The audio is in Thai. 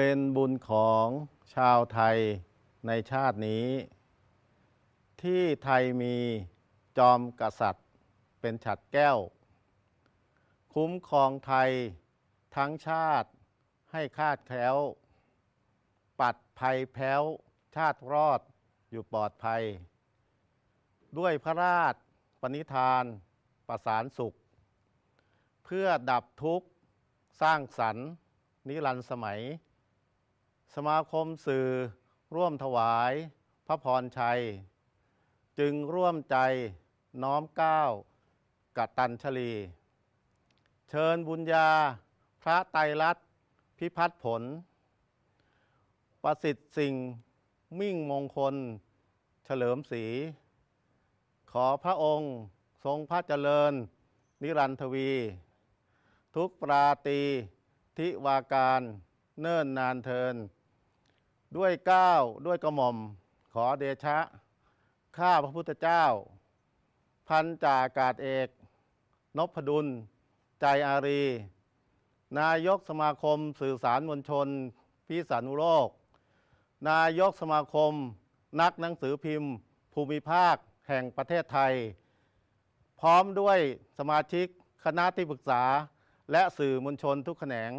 เป็นบุญของชาวไทยในชาตินี้ ที่ไทยมีจอมกษัตริย์เป็นฉัดแก้ว คุ้มครองไทยทั้งชาติให้คาดแคล้ว ปัดภัยแพ้วชาติรอดอยู่ปลอดภัย ด้วยพระราชปณิธานประสานสุข เพื่อดับทุกข์สร้างสรรค์นิรันดร์สมัย สมาคมสื่อร่วมถวาย พระพรชัย จึงร่วมใจน้อมเก้าวกตัญชลี เชิญบุญญา พระไตรรัตน์พิพัฒน์ผล ประสิทธิ์สิ่งมิ่งมงคล เฉลิมศรีขอพระองค์ทรงพระเจริญ นิรันทวี ทุกปราตีทิวาการ เนิ่นนานเทิน ด้วยเก้าวด้วยกระหม่อม ขอเดชะ ข้าพระพุทธเจ้า พันจ่าอากาศเอก นพดุล ใจอารี นายกสมาคมสื่อสารมวลชน พิษณุโลก นายกสมาคม นักหนังสือพิมพ์ ภูมิภาคแห่งประเทศไทย พร้อมด้วยสมาชิกคณะที่ปรึกษาและสื่อมวลชนทุกแขนง